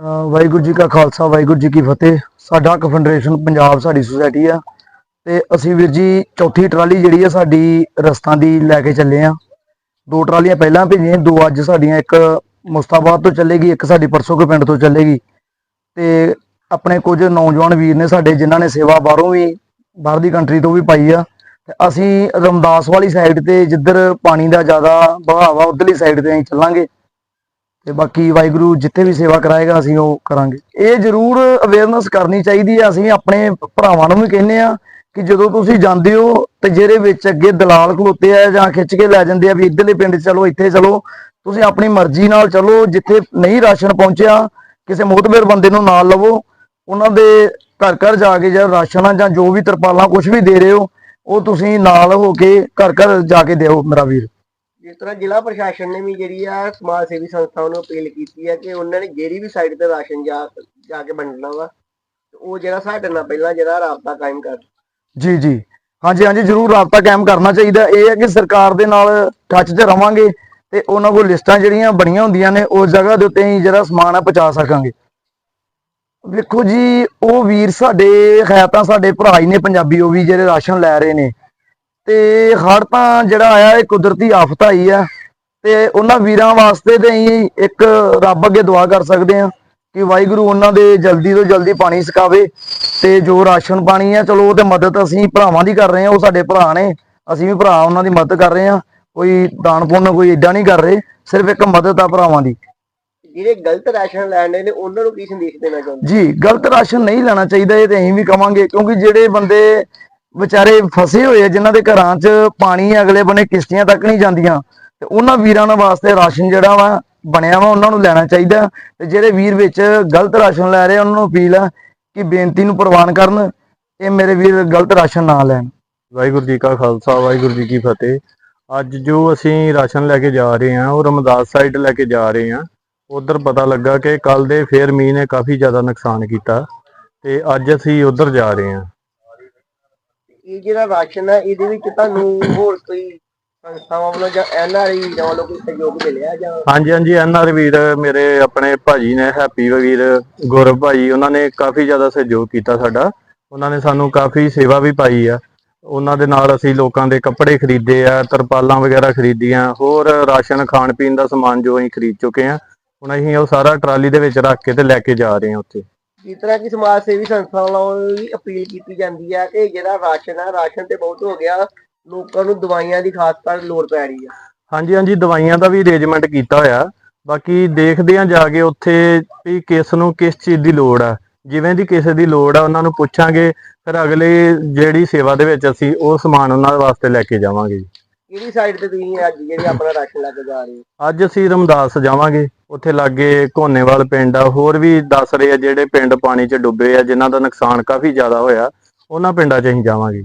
ਵਾਹਿਗੁਰੂ ਜੀ ਕਾ ਖਾਲਸਾ, ਵਾਹਿਗੁਰੂ ਜੀ ਕੀ ਫਤਿਹ। ਸਾਡਾ ਕਨਫੈਡਰੇਸ਼ਨ ਪੰਜਾਬ, ਸਾਡੀ ਸੁਸਾਇਟੀ ਆ। ਤੇ ਅਸੀਂ ਵੀਰ ਜੀ, ਚੌਥੀ ਟਰਾਲੀ ਜਿਹੜੀ ਆ ਸਾਡੀ ਰਸਤਾਂ ਦੀ ਲੈ ਕੇ ਚੱਲੇ ਆ। ਦੋ ਟਰਾਲੀਆਂ ਪਹਿਲਾਂ ਭੇਜੀਆਂ, ਦੋ ਅੱਜ ਸਾਡੀਆਂ, ਇੱਕ ਮੁਸਤਾਬਾਦ ਤੋਂ ਚੱਲੇਗੀ, ਇੱਕ ਸਾਡੀ ਪਰਸੋਂ ਕੇ ਪਿੰਡ ਤੋਂ ਚੱਲੇਗੀ। ਤੇ ਆਪਣੇ ਕੁਝ ਨੌਜਵਾਨ ਵੀਰ ਨੇ ਸਾਡੇ, ਜਿਨ੍ਹਾਂ ਨੇ ਸੇਵਾ ਬਾਹਰੋਂ ਵੀ, ਬਾਹਰ ਦੀ ਕੰਟਰੀ ਤੋਂ ਵੀ ਪਾਈ ਆ। ਤੇ ਅਸੀਂ ਰਮਦਾਸ ਵਾਲੀ ਸਾਈਡ ਤੇ, ਜਿੱਧਰ ਪਾਣੀ ਦਾ ਜ਼ਿਆਦਾ ਵਹਾਅ ਆ ਉਧਰਲੀ ਸਾਈਡ ਤੇ ਅਸੀਂ ਚੱਲਾਂਗੇ। ਤੇ ਬਾਕੀ ਵਾਹਿਗੁਰੂ ਜਿੱਥੇ ਵੀ ਸੇਵਾ ਕਰਾਏਗਾ ਅਸੀਂ ਉਹ ਕਰਾਂਗੇ। ਇਹ ਜ਼ਰੂਰ ਅਵੇਅਰਨੈਸ ਕਰਨੀ ਚਾਹੀਦੀ ਹੈ ਅਸੀਂ ਆਪਣੇ ਭਰਾਵਾਂ ਨੂੰ ਵੀ ਕਹਿੰਦੇ ਆ ਕਿ ਜਦੋਂ ਤੁਸੀਂ ਜਾਂਦੇ ਹੋ ਤੇ ਜਿਹੜੇ ਵਿੱਚ ਅੱਗੇ ਦਲਾਲ ਖਲੋਤੇ ਆ ਜਾਂ ਖਿੱਚ ਕੇ ਲੈ ਜਾਂਦੇ ਆ ਵੀ ਇੱਧਰਲੇ ਪਿੰਡ ਚਲੋ, ਇੱਥੇ ਚਲੋ, ਤੁਸੀਂ ਆਪਣੀ ਮਰਜ਼ੀ ਨਾਲ ਚਲੋ, ਜਿੱਥੇ ਨਹੀਂ ਰਾਸ਼ਨ ਪਹੁੰਚਿਆ, ਕਿਸੇ ਮੋਤਬਰ ਬੰਦੇ ਨੂੰ ਨਾਲ ਲਵੋ, ਉਹਨਾਂ ਦੇ ਘਰ ਘਰ ਜਾ ਕੇ ਜਿਹੜਾ ਰਾਸ਼ਨ ਆ ਜਾਂ ਜੋ ਵੀ ਤਰਪਾਲਾਂ ਕੁਝ ਵੀ ਦੇ ਰਹੇ ਹੋ, ਉਹ ਤੁਸੀਂ ਨਾਲ ਹੋ ਕੇ ਘਰ ਘਰ ਜਾ ਕੇ ਦਿਓ ਮੇਰਾ ਵੀਰ। ਜਿਸ ਤਰ੍ਹਾਂ ਜ਼ਿਲ੍ਹਾ ਪ੍ਰਸ਼ਾਸਨ ਨੇ ਵੀ ਜਿਹੜੀ ਆ ਸਮਾਜ ਸੇਵੀ ਸੰਸਥਾਵਾਂ ਨੂੰ ਅਪੀਲ ਕੀਤੀ ਹੈ ਕਿ ਉਹਨਾਂ ਨੇ ਜਿਹੜੀ ਵੀ ਸਾਈਡ ਤੇ ਰਾਸ਼ਨ ਜਾ ਜਾ ਕੇ ਵੰਡਣਾ ਵਾ ਉਹ ਜਿਹੜਾ ਸਾਡੇ ਨਾਲ ਪਹਿਲਾਂ ਜਿਹੜਾ ਰਾਬਤਾ ਕਾਇਮ ਕਰ। ਜੀ ਜੀ। ਹਾਂਜੀ ਹਾਂਜੀ, ਜ਼ਰੂਰ ਰਾਬਤਾ ਕਾਇਮ ਕਰਨਾ ਚਾਹੀਦਾ। ਇਹ ਹੈ ਕਿ ਸਰਕਾਰ ਦੇ ਨਾਲ ਟੱਚ 'ਚ ਰਵਾਂਗੇ ਤੇ ਉਹਨਾਂ ਕੋਲ ਲਿਸਟਾਂ ਜਿਹੜੀਆਂ ਬਣੀਆਂ ਹੁੰਦੀਆਂ ਨੇ, ਉਸ ਜਗ੍ਹਾ ਦੇ ਉੱਤੇ ਹੀ ਜਿਹੜਾ ਸਮਾਨ ਆ ਪਹੁੰਚਾ ਸਕਾਂਗੇ। ਵੇਖੋ ਜੀ, ਉਹ ਵੀਰ ਸਾਡੇ ਹੈ ਤਾਂ ਸਾਡੇ ਭਰਾ ਹੀ ਨੇ ਪੰਜਾਬੀ, ਉਹ ਵੀ ਜਿਹੜੇ ਰਾਸ਼ਨ ਲੈ ਰਹੇ ਨੇ। ਤੇ ਹੜ੍ਹ ਤਾਂ ਜਿਹੜਾ ਆਇਆ ਇਹ ਕੁਦਰਤੀ ਆਫਤ ਆਈ ਆ। ਤੇ ਉਹਨਾਂ ਵੀਰਾਂ ਵਾਸਤੇ ਤੇ ਅਸੀਂ ਇੱਕ ਰੱਬ ਅੱਗੇ ਦੁਆ ਕਰ ਸਕਦੇ ਆ ਕਿ ਵਾਹਿਗੁਰੂ ਉਹਨਾਂ ਦੇ ਜਲਦੀ ਤੋਂ ਜਲਦੀ ਪਾਣੀ ਸਕਾਵੇ ਤੇ ਜੋ ਰਾਸ਼ਨ ਪਾਣੀ ਆ ਚਲੋ ਉਹ ਤੇ ਮਦਦ ਅਸੀਂ ਭਰਾਵਾਂ ਦੀ ਕਰ ਰਹੇ ਆ ਉਹ ਸਾਡੇ ਭਰਾ ਨੇ ਅਸੀਂ ਵੀ ਭਰਾ ਉਹਨਾਂ ਦੀ ਮਦਦ ਕਰ ਰਹੇ ਆ ਕੋਈ ਦਾਨ ਪੁੰਨ ਕੋਈ ਏਦਾਂ ਨਹੀਂ ਕਰ ਰਹੇ ਸਿਰਫ ਇੱਕ ਮਦਦ ਆ ਭਰਾਵਾਂ ਦੀ। ਜਿਹੜੇ ਗਲਤ ਰਾਸ਼ਨ ਲੈਣ ਨੇ ਉਹਨਾਂ ਨੂੰ ਕੀ ਸੰਦੇਸ਼ ਦੇਣਾ ਚਾਹੁੰਦੇ ਜੀ ਗਲਤ ਰਾਸ਼ਨ ਨਹੀਂ ਲੈਣਾ ਚਾਹੀਦਾ ਇਹ ਤੇ ਅਸੀਂ ਵੀ ਕਵਾਂਗੇ ਕਿਉਂਕਿ ਜਿਹੜੇ ਬੰਦੇ ਵਿਚਾਰੇ ਫਸੇ ਹੋਏ ਆ, ਜਿਨ੍ਹਾਂ ਦੇ ਘਰਾਂ 'ਚ ਪਾਣੀ ਅਗਲੇ ਬੰਨੇ ਕਿਸ਼ਤੀਆਂ ਤੱਕ ਨਹੀਂ ਜਾਂਦੀਆਂ। ਤੇ ਉਹਨਾਂ ਵੀਰਾਂ ਦੇ ਵਾਸਤੇ ਰਾਸ਼ਨ ਜਿਹੜਾ ਵਾ, ਬਣਿਆ ਵਾ, ਉਹਨਾਂ ਨੂੰ ਲੈਣਾ ਚਾਹੀਦਾ। ਤੇ ਜਿਹੜੇ ਵੀਰ ਵਿੱਚ ਗਲਤ ਰਾਸ਼ਨ ਲੈ ਰਹੇ ਉਹਨਾਂ ਨੂੰ ਅਪੀਲ ਆ ਕਿ ਬੇਨਤੀ ਨੂੰ ਪ੍ਰਵਾਨ ਕਰਨ ਇਹ ਮੇਰੇ ਵੀਰ ਗਲਤ ਰਾਸ਼ਨ ਨਾ ਲੈਣ। ਵਾਹਿਗੁਰੂ ਜੀ ਕਾ ਖਾਲਸਾ, ਵਾਹਿਗੁਰੂ ਜੀ ਕੀ ਫਤਿਹ। ਅੱਜ ਜੋ ਅਸੀਂ ਰਾਸ਼ਨ ਲੈ ਕੇ ਜਾ ਰਹੇ ਹਾਂ, ਉਹ ਰਮਦਾਸ ਸਾਈਡ ਲੈ ਕੇ ਜਾ ਰਹੇ ਹਾਂ। ਉਧਰ ਪਤਾ ਲੱਗਾ ਕਿ ਕੱਲ ਦੇ ਫੇਰ ਮੀਂਹ ਨੇ ਕਾਫੀ ਜ਼ਿਆਦਾ ਨੁਕਸਾਨ ਕੀਤਾ। ਤੇ ਅੱਜ ਅਸੀਂ ਉਧਰ ਜਾ ਰਹੇ ਹਾਂ। ਇਹ ਜਿਹੜਾ ਰਾਸ਼ਨ ਹੈ, ਇਹਦੇ ਵਿੱਚ ਤੁਹਾਨੂੰ ਹੋਰ ਕੋਈ ਸੰਸਥਾਵਾਂ ਵੱਲੋਂ ਜਾਂ ਐਨਆਰਆਈ ਵੱਲੋਂ ਕੋਈ ਸਹਿਯੋਗ ਮਿਲਿਆ ਜਾਂ ਹਾਂਜੀ ਹਾਂਜੀ ਐਨਆਰ ਵੀਰ ਮੇਰੇ ਆਪਣੇ ਭਾਜੀ ਨੇ, ਹੈਪੀ ਵੀਰ ਗੌਰਵ ਭਾਈ ਉਹਨਾਂ ਨੇ ਕਾਫੀ ਜ਼ਿਆਦਾ ਸਹਿਯੋਗ ਕੀਤਾ ਸਾਡਾ। ਉਹਨਾਂ ਨੇ ਸਾਨੂੰ ਕਾਫੀ ਸੇਵਾ ਵੀ ਪਾਈ ਆ। ਉਹਨਾਂ ਦੇ ਨਾਲ ਅਸੀਂ ਲੋਕਾਂ ਦੇ ਕੱਪੜੇ ਖਰੀਦੇ ਆ, ਤਰਪਾਲਾਂ ਵਗੈਰਾ ਖਰੀਦੀਆਂ, ਹੋਰ ਰਾਸ਼ਨ ਖਾਣ ਪੀਣ ਦਾ ਸਮਾਨ ਜੋ ਅਸੀਂ ਖਰੀਦ ਚੁੱਕੇ ਆ, ਹੁਣ ਅਸੀਂ ਉਹ ਸਾਰਾ ਟਰਾਲੀ ਦੇ ਵਿੱਚ ਰੱਖ ਕੇ ਤੇ ਲੈ ਕੇ ਜਾ ਰਹੇ ਹਾਂ ਉੱਥੇ। ਜਿਸ ਤਰ੍ਹਾਂ ਕਿ ਸਮਾਜ ਸੇਵੀ ਸੰਸਥਾਵਾਂ ਵੱਲੋਂ ਵੀ ਅਪੀਲ ਕੀਤੀ ਜਾਂਦੀ ਹੈ ਕਿ ਜਿਹੜਾ ਰਾਸ਼ਨ ਹੈ ਰਾਸ਼ਨ ਤੇ ਬਹੁਤ ਹੋ ਗਿਆ, ਲੋਕਾਂ ਨੂੰ ਦਵਾਈਆਂ ਦੀ ਖਾਸ ਕਰ ਲੋੜ ਪੈ ਰਹੀ ਹੈ ਹਾਂਜੀ ਹਾਂਜੀ, ਦਵਾਈਆਂ ਦਾ ਵੀ ਅਰੇਂਜਮੈਂਟ ਕੀਤਾ ਹੋਇਆ। ਬਾਕੀ ਦੇਖਦੇ ਆ ਜਾ ਕੇ ਉੱਥੇ ਵੀ ਕਿਸ ਨੂੰ ਕਿਸ ਚੀਜ਼ ਦੀ ਲੋੜ ਆ। ਜਿਵੇਂ ਦੀ ਕਿਸੇ ਦੀ ਲੋੜ ਆ, ਉਹਨਾਂ ਨੂੰ ਪੁੱਛਾਂਗੇ, ਫਿਰ ਅਗਲੇ ਜਿਹੜੀ ਸੇਵਾ ਦੇ ਵਿੱਚ ਅਸੀਂ ਉਹ ਸਮਾਨ ਉਹਨਾਂ ਵਾਸਤੇ ਲੈ ਕੇ ਜਾਵਾਂਗੇ ਕਿਹੜੀ ਸਾਈਡ ਤੇ ਤੁਸੀਂ ਅੱਜ ਜਿਹੜੀ ਆਪਣਾ ਰਾਸ਼ਨ ਲੈ ਜਾ ਰਹੇ ਹੋ? ਅੱਜ ਅਸੀਂ ਰਮਦਾਸ ਜਾਵਾਂਗੇ। ਉੱਥੇ ਲਾਗੇ ਘੋਨੇਵਾਲ ਪਿੰਡ ਆ। ਹੋਰ ਵੀ ਦੱਸ ਰਹੇ ਆ ਜਿਹੜੇ ਪਿੰਡ ਪਾਣੀ 'ਚ ਡੁੱਬੇ ਆ, ਜਿਨ੍ਹਾਂ ਦਾ ਨੁਕਸਾਨ ਕਾਫੀ ਜ਼ਿਆਦਾ ਹੋਇਆ, ਉਹਨਾਂ ਪਿੰਡਾਂ 'ਚ ਅਸੀਂ ਜਾਵਾਂਗੇ।